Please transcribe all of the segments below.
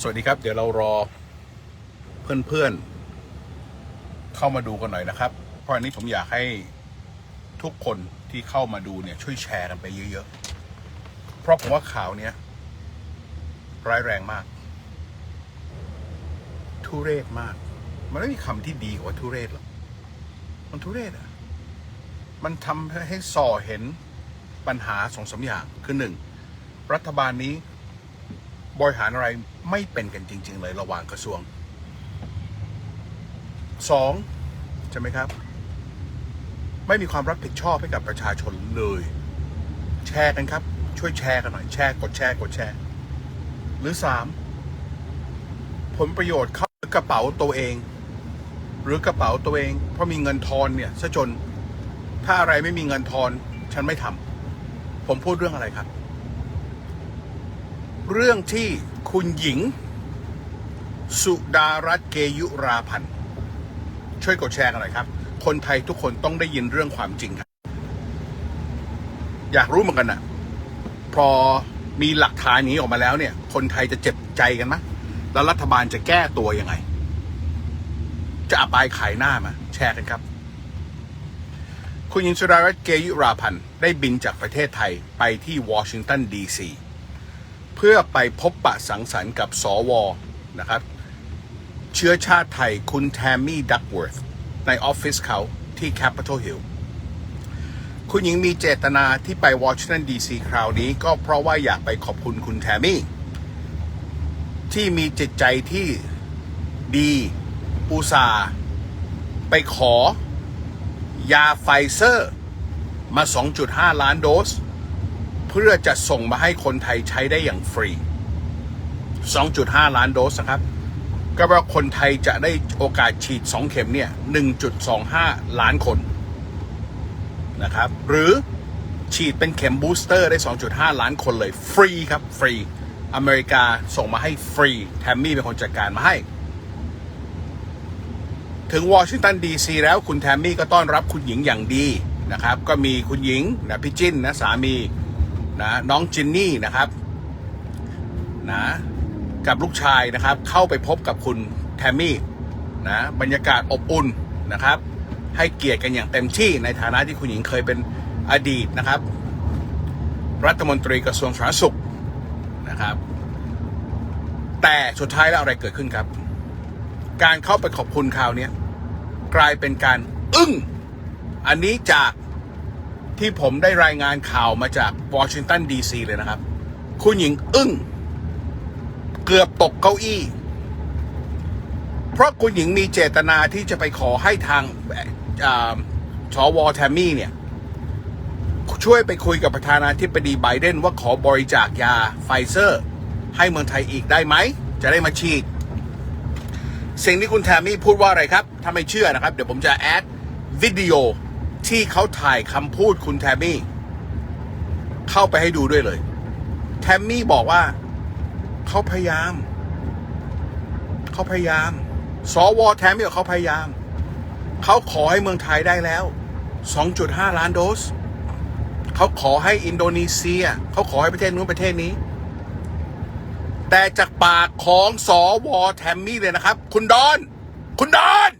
สวัสดีครับ เดี๋ยวเรารอเพื่อนๆ เข้ามาดูกันหน่อยนะครับ เพราะอันนี้ผมอยากให้ทุกคนที่เข้ามาดูเนี่ยช่วยแชร์กันไปเยอะๆ เพราะผมว่าข่าวเนี้ยร้ายแรงมาก ทุเรศมาก มันไม่มีคำที่ดีกว่าทุเรศหรอกมันทุเรศอะมันทำให้ส่อเห็นปัญหาสองสามอย่างคือหนึ่งรัฐบาลนี้ บริหารอะไรไม่เป็นกันจริง ๆ เลยระหว่างกระทรวงสองใช่ไหมครับ ไม่มีความรับผิดชอบให้กับประชาชนเลย แชร์กันครับ ช่วยแชร์กันหน่อยแชร์กดแชร์กดแชร์ หรือสามผลประโยชน์เข้ากระเป๋าตัวเอง หรือกระเป๋าตัวเอง เพราะมีเงินทอนเนี่ยซะจนถ้าอะไรไม่มีเงินทอน ฉันไม่ทำผมพูดเรื่องอะไรครับ เรื่องที่คุณหญิง สุดารัตน์เกยุราพันธ์ช่วยกดแชร์กันหน่อยครับ คนไทยทุกคนต้องได้ยินเรื่องความจริงครับ อยากรู้เหมือนกันนะพอมีหลักฐานนี้ออกมาแล้วเนี่ย คนไทยจะเจ็บใจกันไหมแล้วรัฐบาลจะแก้ตัวยังไง จะอับอายขายหน้ามา แชร์กันครับ คุณหญิงสุดารัตน์เกยุราพันธ์ได้บินจากประเทศไทยไปที่วอชิงตันดีซี เพื่อไปพบปะสังสรรค์กับสวนะครับ เชื้อชาติไทยคุณแทมมี่ดักเวิร์ธในออฟฟิศเขาที่ Capitol Hill คุณหญิงมีเจตนาที่ไปวอชิงตันดีซีคราวนี้ก็เพราะว่าอยากไปขอบคุณคุณแทมมี่ ที่มีจิตใจที่ดีอุตสาไปขอยาไฟเซอร์มา 2.5 ล้านโดส พื่อจะส่งมาให้คนไทยใช้ได้อย่างฟรี 2.5 ล้านโดสนะครับ ก็ว่าคนไทยจะได้โอกาสฉีด 2 เข็มเนี่ย 1.25 ล้านคนนะครับ หรือฉีดเป็นเข็มบูสเตอร์ได้ 2.5 ล้านคนเลย ฟรีครับ ฟรี อเมริกาส่งมาให้ฟรี แทมมี่เป็นคนจัดการมาให้ ถึงวอชิงตันดีซีแล้วคุณแทมมี่ก็ต้อนรับคุณหญิงอย่างดีนะครับ ก็มีคุณหญิงนะพี่จิ้นนะสามี นะน้องจินนี่นะครับนะกับลูกชายนะครับ เข้าไปพบกับคุณแทมมี่นะบรรยากาศอบอุ่นนะครับ ให้เกียรติกันอย่างเต็มที่ในฐานะที่คุณหญิงเคยเป็นอดีตนะครับ รัฐมนตรีกระทรวงสาธารณสุขนะครับ แต่สุดท้ายแล้วอะไรเกิดขึ้นครับ การเข้าไปขอบคุณคราวนี้กลายเป็นการอึ้งอันนี้จาก ที่ผมได้รายงานข่าวมาจากวอชิงตันดีซีเลยนะครับ คุณหญิงอึ้ง เกือบตกเก้าอี้ เพราะคุณหญิงมีเจตนาที่จะไปขอให้ทางอ่าชวแทมมี่เนี่ย ช่วยไปคุยกับประธานาธิบดีไบเดนว่าขอบริจาคยาไฟเซอร์ ให้เมืองไทยอีกได้ไหม จะได้มาฉีด สิ่งที่คุณแทมมี่พูดว่าอะไรครับ ถ้าไม่เชื่อนะครับ เดี๋ยวผมจะแอดวิดีโอ ที่เขาถ่ายคำพูดคุณแทมมี่ เข้าไปให้ดูด้วยเลย แทมมี่บอกว่า เขาพยายาม เขาพยายาม สวแทมมี่เขาพยายาม เขาขอให้เมืองไทยได้แล้ว 2.5 ล้านโดส เขาขอให้อินโดนีเซีย เขาขอให้ประเทศนู้นประเทศนี้ แต่จากปากของสวแทมมี่เลยนะครับ คุณดอน คุณดอน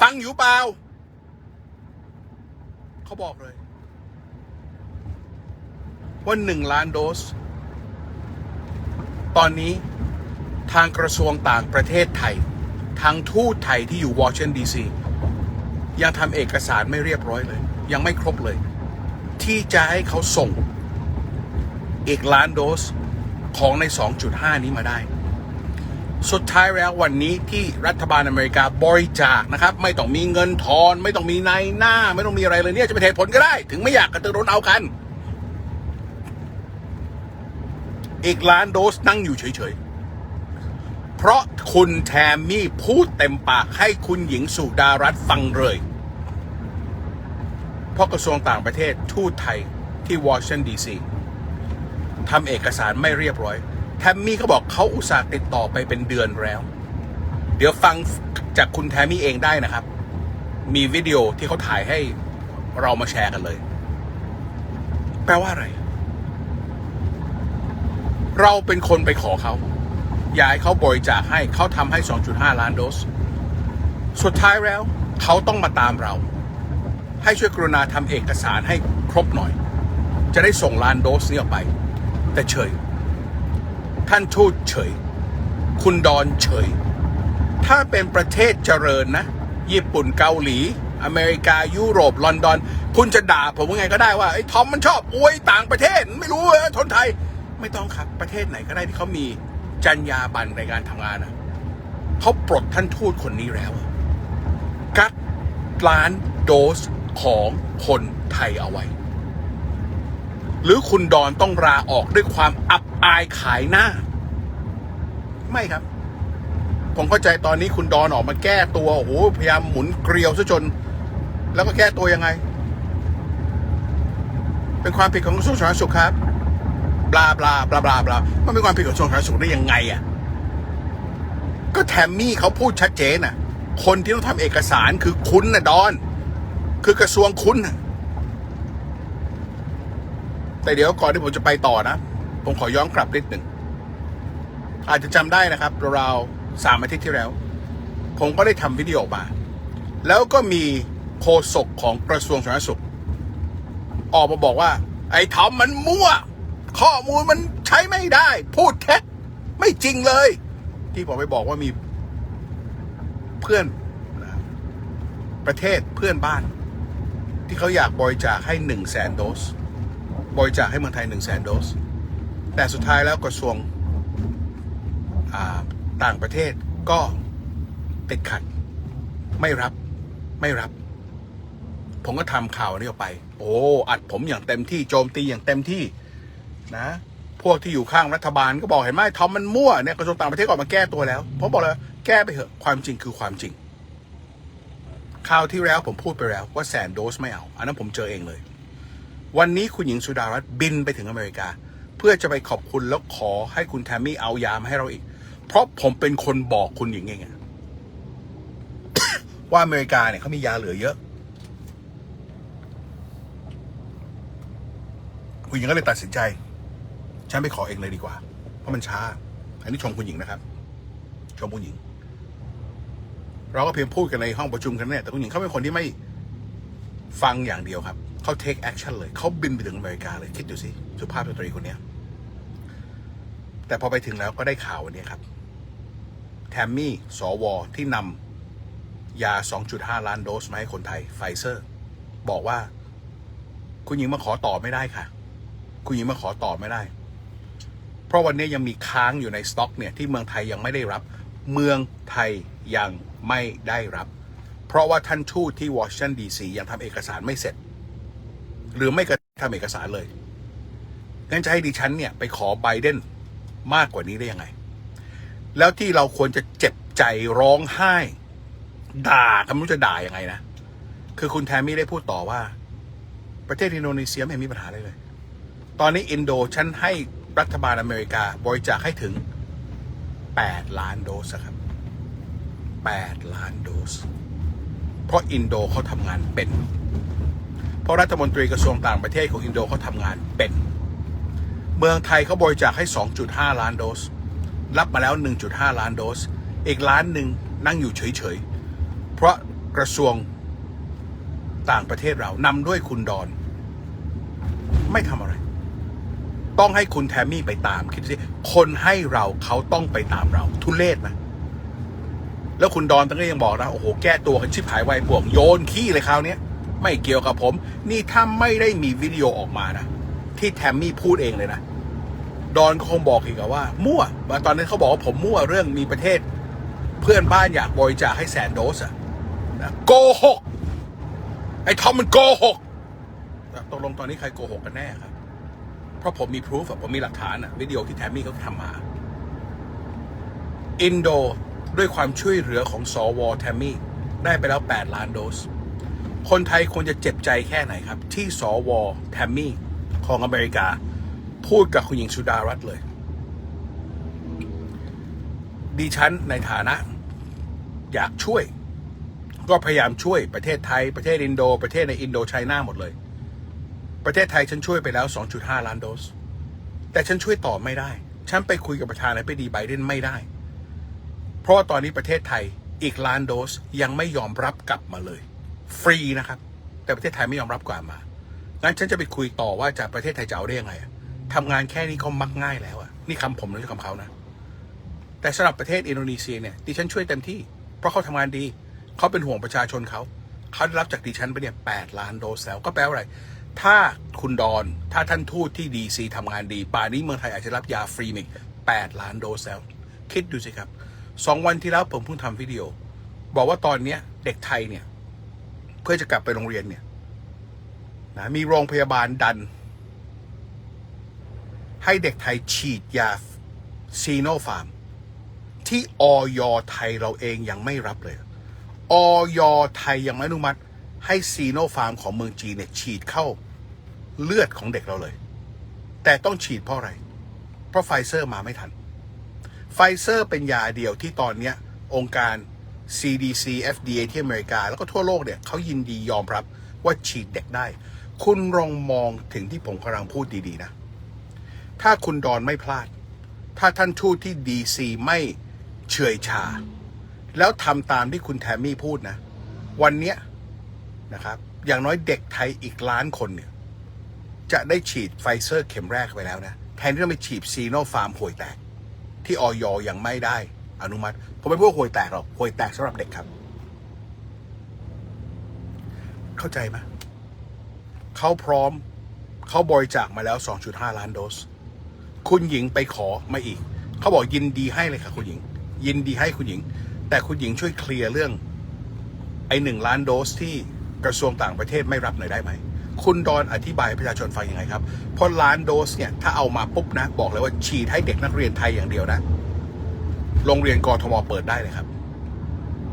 ฟังอยู่เปล่า เขาบอกเลย ว่าหนึ่งล้านโดส ตอนนี้ทางกระทรวงต่างประเทศไทย ทางทูตไทยที่อยู่วอชิงตันดีซียังทำเอกสารไม่เรียบร้อยเลย ยังไม่ครบเลย ที่จะให้เขาส่ง อีกล้านโดสของใน 2.5 นี้มาได้ สุดท้ายแล้ววันนี้ที่รัฐบาลอเมริกาบริจาคนะครับ ไม่ต้องมีเงินทอน ไม่ต้องมีในายหน้า ไม่ต้องมีอะไรเลยเนี่ยจะเป็นเหตุผลก็ได้ ถึงไม่อยากกระตือรือร้นเอากัน อีกล้านโดสนั่งอยู่เฉยๆ เพราะคุณแทมมี่พูดเต็มปากให้คุณหญิงสุดารัตน์ฟังเลย เพราะกระทรวงต่างประเทศทูตไทยที่วอชิงตันดีซีทำเอกสารไม่เรียบร้อย แทมมี่เขาบอกเขาอุตส่าห์ติดต่อไปเป็นเดือนแล้ว เดี๋ยวฟังจากคุณแทมมี่เองได้นะครับ มีวิดีโอที่เขาถ่ายให้เรามาแชร์กันเลย แปลว่าอะไร เราเป็นคนไปขอเขาอยากให้เขาบริจาคให้เขาทำให้ 2.5 ล้านโดส สุดท้ายแล้ว เขาต้องมาตามเรา ให้ช่วยกรุณาทำเอกสารให้ครบหน่อย จะได้ส่งล้านโดสนี้ออกไป แต่เฉย ท่านทูตเฉย คุณดอนเฉย ถ้าเป็นประเทศเจริญนะ ญี่ปุ่นเกาหลี อเมริกายุโรป ลอนดอน คุณจะด่าผมว่าไงก็ได้ว่าไอ้ทอมมันชอบอวยต่างประเทศ ไม่รู้เออทนไทย ไม่ต้องครับประเทศไหนก็ได้ที่เขามีจรรยาบรรณในการทำงานนะเขาปลดท่านทูตคนนี้แล้ว กัดล้านโดสของคนไทยเอาไว้ หรือคุณดอนต้องลาออกด้วยความอับ อายขายหน้า ไม่ครับ ผมเข้าใจตอนนี้คุณดอนออกมาแก้ตัวโอ้โหพยายามหมุนเกลียวซะจน แล้วก็แก้ตัวยังไง เป็นความผิดของกระทรวงสาธารณสุขครับบลาบลาบลาบลาบลามันเป็นความผิดของกระทรวงสาธารณสุขได้ยังไงอะก็แทมมี่เขาพูดชัดเจนน่ะ คนที่ต้องทำเอกสารคือคุณน่ะดอน คือกระทรวงคุณน่ะแต่เดี๋ยวก่อนที่ผมจะไปต่อนะ ผมขอย้อนกลับนิดหนึ่ง อาจจะจำได้นะครับราวๆสามอาทิตย์ที่แล้ว ผมก็ได้ทำวิดีโอมา แล้วก็มีโฆษกของกระทรวงสาธารณสุข ออกมาบอกว่า ไอ้ทอมมันมั่ว ข้อมูลมันใช้ไม่ได้ พูดเท็จไม่จริงเลย ที่ผมไปบอกว่ามีเพื่อนประเทศเพื่อนบ้าน ที่เขาอยากบริจาคให้หนึ่งแสนโดสบริจาคให้เมืองไทยหนึ่งแสนโดส แต่สุดท้ายแล้วกระทรวงต่างประเทศก็ติดขัด ไม่รับไม่รับ ผมก็ทำข่าวนี้ออกไป โอ้อัดผมอย่างเต็มที่โจมตีอย่างเต็มที่นะ พวกที่อยู่ข้างรัฐบาลก็บอกเห็นไหมทอมมันมั่วเนี่ยกระทรวงต่างประเทศก็ออกมาแก้ตัวแล้วผมบอกเลยแก้ไปเถอะความจริงคือความจริงคราวที่แล้วผมพูดไปแล้วว่าแสนโดสไม่เอา อันนั้นผมเจอเองเลย วันนี้คุณหญิงสุดารัตน์บินไปถึงอเมริกา เพื่อจะไปขอบคุณแล้วขอให้คุณแทมมี่เอายามาให้เราอีก เพราะผมเป็นคนบอกคุณหญิงเองอะว่าอเมริกาเนี่ยเขามียาเหลือเยอะ คุณหญิงก็เลยตัดสินใจ ฉันไปขอเองเลยดีกว่า เพราะมันช้า อันนี้ชมคุณหญิงนะครับ ชมคุณหญิง เราก็เพียงพูดกันในห้องประชุมกันเนี่ยแต่คุณหญิงเขาเป็นคนที่ไม่ฟังอย่างเดียวครับ เขา take action เลย เขาบินไปถึงอเมริกาเลย คิดดูสิ สุภาพสตรีคนนี้แต่พอไปถึงแล้วก็ได้ข่าววันนี้ครับ แทมมี่ สว ที่นำยา 2.5 ล้านโดสมาให้คนไทย ไฟเซอร์ บอกว่า คุณหญิงมาขอต่อไม่ได้ค่ะ คุณหญิงมาขอต่อไม่ได้ เพราะวันนี้ยังมีค้างอยู่ในสต็อกเนี่ย ที่เมืองไทยยังไม่ได้รับ เมืองไทยยังไม่ได้รับ เพราะว่าท่านทูตที่วอชิงตันดีซียังทำเอกสารไม่เสร็จ หรือไม่กระทำเอกสารเลยงั้นจะให้ดิฉันเนี่ยไปขอไบเดนมากกว่านี้ได้ยังไง แล้วที่เราควรจะเจ็บใจร้องไห้ ด่ากันไม่รู้จะด่ายังไงนะ คือคุณแทมมี่ได้พูดต่อว่า ประเทศอินโดนีเซียไม่เห็นมีปัญหาเลยเลย ตอนนี้อินโดฉันให้รัฐบาลอเมริกาบริจาคให้ถึง 8 ล้านโดสครับ 8 ล้านโดส เพราะอินโดเขาทำงานเป็น เพราะรัฐมนตรีกระทรวงต่างประเทศของอินโดเขาทำงานเป็น เมืองไทยเขาบริจาคให้ 2.5 ล้านโดส รับมาแล้ว 1.5 ล้านโดส อีกล้านหนึ่งนั่งอยู่เฉยๆ เพราะกระทรวงต่างประเทศเรานำด้วยคุณดอน ไม่ทำอะไร ต้องให้คุณแทมมี่ไปตาม คิดดูสิคนให้เราเขาต้องไปตามเรา ทุเลศไหมแล้วคุณดอนตั้งก็ยังบอกนะ โอ้โห แก้ตัวกันชิบหายไวป่วงโยนขี้เลยคราวนี้ย ไม่เกี่ยวกับผม นี่ถ้าไม่ได้มีวิดีโอออกมานะที่แทมมี่พูดเองเลยนะดอนก็คงบอกอีกว่า มั่วว่าตอนนั้นเขาบอกว่าผมมั่วเรื่องมีประเทศ เพื่อนบ้านอยากบริจาคให้แสนโดสอะนะโกหกไอ้ทอมมันโกหกตกลงตอนนี้ใครโกหกกันแน่ครับ เพราะผมมีพิสูจผมมีหลักฐานอะวิดีโอที่แทมมี่เขาทำมา อินโดด้วยความช่วยเหลือของสวแทมมี่ได้ไปแล้ว 8 ล้านโดส คนไทยควรจะเจ็บใจแค่ไหนครับ ที่สวแทมมี่ของอเมริกา พูดกับคุณหญิงสุดารัตน์เลย ดิฉันในฐานะ อยากช่วย ก็พยายามช่วยประเทศไทยประเทศอินโด ประเทศในอินโดไชน่าหมดเลย ประเทศไทยฉันช่วยไปแล้ว 2.5 ล้านโดส แต่ฉันช่วยต่อไม่ได้ ฉันไปคุยกับประธานาธิบดีไบเดนไม่ได้ เพราะว่าตอนนี้ประเทศไทยอีกล้านโดสยังไม่ยอมรับกลับมาเลย ฟรีนะครับ แต่ประเทศไทยไม่ยอมรับกลับมางั้นฉันจะไปคุยต่อว่าจากประเทศไทยจะเอาได้ยังไงอะทำงานแค่นี้ก็มักง่ายแล้วอะนี่คำผมไม่ใช่คำเขานะ แต่สำหรับประเทศอินโดนีเซียเนี่ยดิฉันช่วยเต็มที่ เพราะเขาทำงานดีเขาเป็นห่วงประชาชนเขาเขาได้รับจากดิฉันไปเนี่ยแปดล้านโดสแล้วก็แปลว่าอะไร ถ้าคุณดอน ถ้าท่านทูตที่ดีซีทำงานดี ป่านนี้เมืองไทยอาจจะรับยาฟรีอีกแปดล้านโดสแล้ว คิดดูสิครับสองวันที่แล้วผมเพิ่งทำวิดีโอ บอกว่าตอนนี้เด็กไทยเนี่ย เพื่อจะกลับไปโรงเรียนเนี่ยนะมีโรงพยาบาลดัน ให้เด็กไทยฉีดยาซีโนฟาร์ม ที่ออยไทยเราเองยังไม่รับเลยออยไทยยังไม่อนุมัติ ให้ซีโนฟาร์มของเมืองจีนเนี่ยฉีดเข้าเลือดของเด็กเราเลย แต่ต้องฉีดเพราะอะไร เพราะไฟเซอร์มาไม่ทัน ไฟเซอร์เป็นยาเดียวที่ตอนเนี้ยองค์การ CDC FDA ที่อเมริกา แล้วก็ทั่วโลกเนี่ยเขายินดียอมรับว่าฉีดเด็กได้ คุณลองมองถึงที่ผมกำลังพูดดี ๆ นะ ถ้าคุณดอนไม่พลาด ถ้าท่านทูตที่ดีซีไม่เฉยชา แล้วทำตามที่คุณแทมมี่พูดนะ วันเนี้ยนะครับ อย่างน้อยเด็กไทยอีกล้านคนเนี่ย จะได้ฉีดไฟเซอร์เข็มแรกไปแล้วนะ แทนที่จะไปฉีดซีโนฟาร์มห่วยแตก ที่ออยอยังไม่ได้ อนุมัติผมไม่พูดห่วยแตกหรอกห่วยแตกสำหรับเด็กครับ เข้าใจไหมเขาพร้อมเขาบริจาคมาแล้ว 2.5 ล้านโดส คุณหญิงไปขอมาอีก เขาบอกยินดีให้เลยค่ะคุณหญิง ยินดีให้คุณหญิง แต่คุณหญิงช่วยเคลียร์เรื่อง ไอ้หนึ่งล้านโดสที่กระทรวงต่างประเทศไม่รับหน่อยได้ไหม คุณดอนอธิบายประชาชนฟังยังไงครับ เพราะล้านโดสเนี่ย ถ้าเอามาปุ๊บนะ บอกเลยว่าฉีดให้เด็กนักเรียนไทยอย่างเดียวนะ โรงเรียนกรทมเปิดได้เลยครับ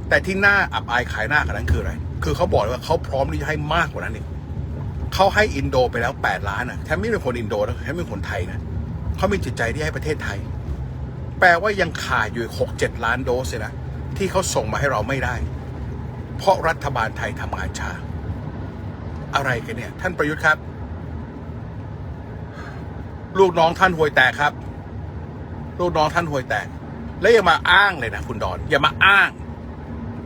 แต่ที่น่าอับอายขายหน้ากันนั้นคืออะไร คือเขาบอกว่าเขาพร้อมที่จะให้มากกว่านั้นอีกเขาให้อินโดไปแล้ว8ล้านนะแทมไม่เป็นคนอินโดนะแทมเป็นคนไทยนะเขามีจิตใจที่ให้ประเทศไทย แปลว่ายังขาดอยู่หกเจ็ดล้านโดสเลยนะที่เขาส่งมาให้เราไม่ได้ เพราะรัฐบาลไทยทำงานช้าอะไรกันเนี่ย ท่านประยุทธ์ครับ ลูกน้องท่านห่วยแตกครับ ลูกน้องท่านห่วยแตก และอย่ามาอ้างเลยนะคุณดอน อย่ามาอ้าง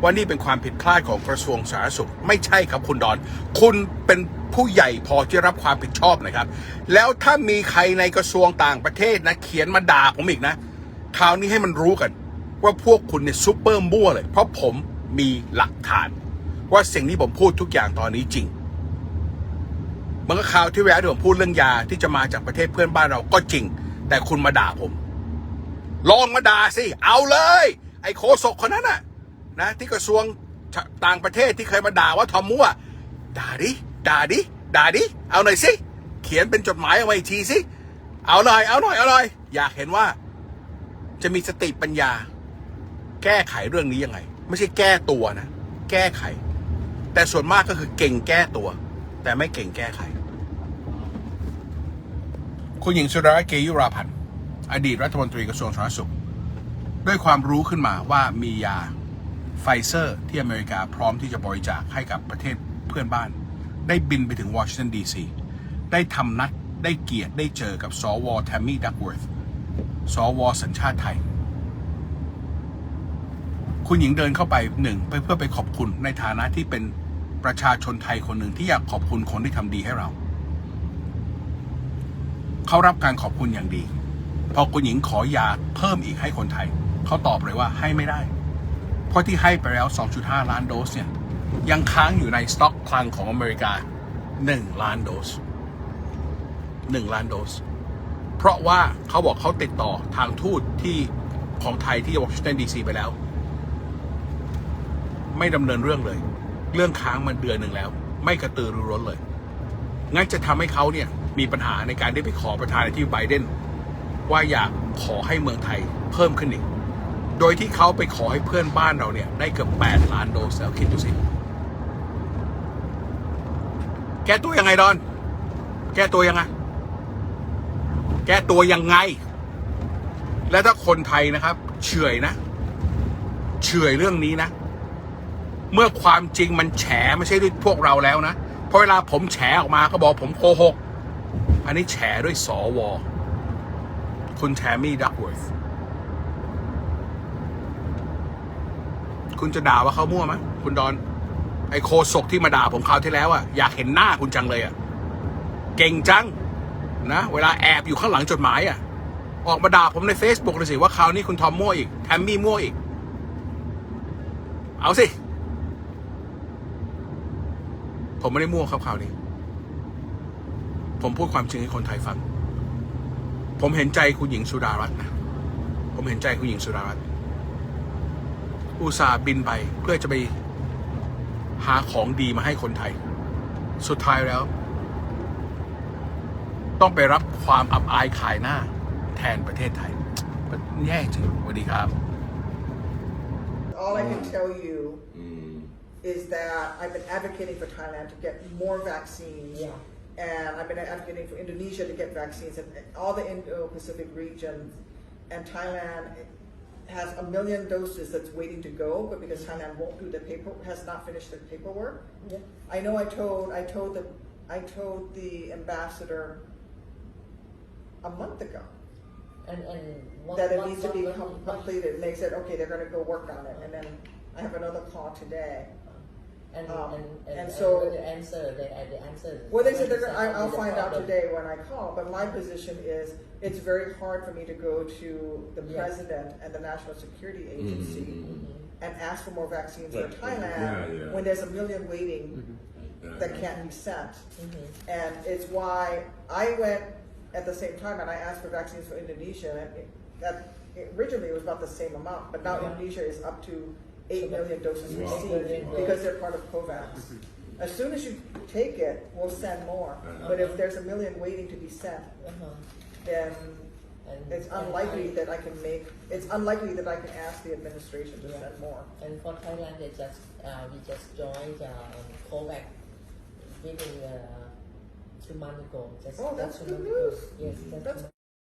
ว่านี่เป็นความผิดพลาดของกระทรวงสาธารณสุข ไม่ใช่ครับคุณดอน คุณเป็นผู้ใหญ่พอที่รับความผิดชอบนะครับ แล้วถ้ามีใครในกระทรวงต่างประเทศนะ เขียนมาด่าผมอีกนะคราวนี้ให้มันรู้กัน ว่าพวกคุณเนี่ยซุปเปอร์มั่วเลย เพราะผมมีหลักฐาน ว่าสิ่งที่ผมพูดทุกอย่างตอนนี้จริงมันก็ข่าวที่แวะที่ผมพูดเรื่องยาที่จะมาจากประเทศเพื่อนบ้านเราก็จริง แต่คุณมาด่าผม ลองมาด่าสิ เอาเลย ไอ้โคศกคนนั้นน่ะนะที่กระทรวงต่างประเทศที่เคยมาด่าว่าทอมมั่วด่าดิด่าดิด่าดิเอาหน่อยสิ เขียนเป็นจดหมายเอาไว้ทีสิเอาหน่อยเอาหน่อยเอาหน่อยอยากเห็นว่า จะมีสติปัญญา แก้ไขเรื่องนี้ยังไง ไม่ใช่แก้ตัวนะ แก้ไข แต่ส่วนมากก็คือเก่งแก้ตัว แต่ไม่เก่งแก้ไข คุณหญิงสุดารัตน์เกยุราพันธ์ อดีตรัฐมนตรีกระทรวงสาธารณสุข ด้วยความรู้ขึ้นมาว่ามียาไฟเซอร์ที่อเมริกาพร้อมที่จะบริจาคให้กับประเทศเพื่อนบ้าน ได้บินไปถึงวอชิงตันดีซีได้ทำนัดได้เกียรติได้เจอกับสวแทมมี่ดักเวิร์ธสวสัญชาติไทย คุณหญิงเดินเข้าไปหนึ่งไปเพื่อไปขอบคุณในฐานะที่เป็นประชาชนไทยคนหนึ่งที่อยากขอบคุณคนที่ทำดีให้เรา เขารับการขอบคุณอย่างดี พอคุณหญิงขอยาเพิ่มอีกให้คนไทย เขาตอบเลยว่าให้ไม่ได้ เพราะที่ให้ไปแล้ว 2.5 ล้านโดสเนี่ย ยังค้างอยู่ในสต็อกคลังของอเมริกา 1 ล้านโดส 1 ล้านโดส เพราะว่าเขาบอกเขาติดต่อทางทูตที่ของไทยที่วอชิงตันดีซีไปแล้ว ไม่ดำเนินเรื่องเลย เรื่องค้างมันเดือนหนึ่งแล้ว ไม่กระตือรือร้นเลยงั้นจะทำให้เขาเนี่ยมีปัญหาในการได้ไปขอประธานาธิบดีไบเดน ว่าอยากขอให้เมืองไทยเพิ่มขึ้นอีก โดยที่เขาไปขอให้เพื่อนบ้านเราเนี่ย ได้เกือบ 8 ล้านโดสแล้วคิดดูสิ แก้ตัวยังไงดอน แก้ตัวยังไง แก้ตัวยังไง และถ้าคนไทยนะครับ เฉื่อยนะ เฉื่อยเรื่องนี้นะ เมื่อความจริงมันแฉไม่ใช่ด้วยพวกเราแล้วนะ เพราะเวลาผมแฉออกมาก็บอกผมโกหก อันนี้แฉด้วยสอว คุณแทมมี่ดักเวิร์ธคุณจะด่าว่าเขามั่วไหมคุณดอน ไอโคศกที่มาด่าผมคราวที่แล้วอะอยากเห็นหน้าคุณจังเลยอะเก่งจัง นะ เวลาแอบอยู่ข้างหลังจดหมายอะออกมาด่าผมใน Facebook เลยสิว่าคราวนี้คุณทอมมั่วอีกแทมมี่มั่วอีก เอาสิ ผมไม่ได้มั่วครับคราวนี้ ผมพูดความจริงให้คนไทยฟัง ผมเห็นใจคุณหญิงสุดารัตน์นะ ผมเห็นใจคุณหญิงสุดารัตน์อุตส่าห์บินไปเพื่อจะไปหาของดีมาให้คนไทย สุดท้ายแล้ว ต้องไปรับความอับอายขายหน้า แทนประเทศไทยมันแย่จริงสวัสดีครับ All I can tell you is that I've been advocating for Thailand to get more vaccines. Yeah. And I've been advocating for Indonesia to get vaccines and all the Indo-Pacific region. And Thailand has a million doses that's waiting to go, but because Thailand won't do the paper, has not finished the paperwork. Yeah. I know I told, I told the, I told the ambassador a month ago And and what, that it needs to be com- completed. And they said, okay, they're gonna go work on it. And then I have another call today. And, um, and, and, and and so- what the answer they uh, the answer Well, they said they're gonna, I, I'll the find out problem? today when I call, but my position is, it's very hard for me to go to the Yeah. president and the National Security Agency Mhm. and ask for more vaccines for Like, Thailand, yeah, yeah. when there's a million waiting that can't be sent. And it's why I went at the same time and I asked for vaccines for Indonesia, and it, that, originally it was about the same amount, but now Yeah. Indonesia is up to eight So million doses Wow. received, because they're part of COVAX. As soon as you take it, we'll send more, Uh-huh. but if there's a million waiting to be sent, Uh-huh. then And, it's and unlikely I- that I can make, it's unlikely that I can ask the administration to Yeah. send more. And for Thailand, they just uh, we just joined uh, COVAX within uh, two months ago. Just Oh, just that's two good months ago. news. Yes, just That's two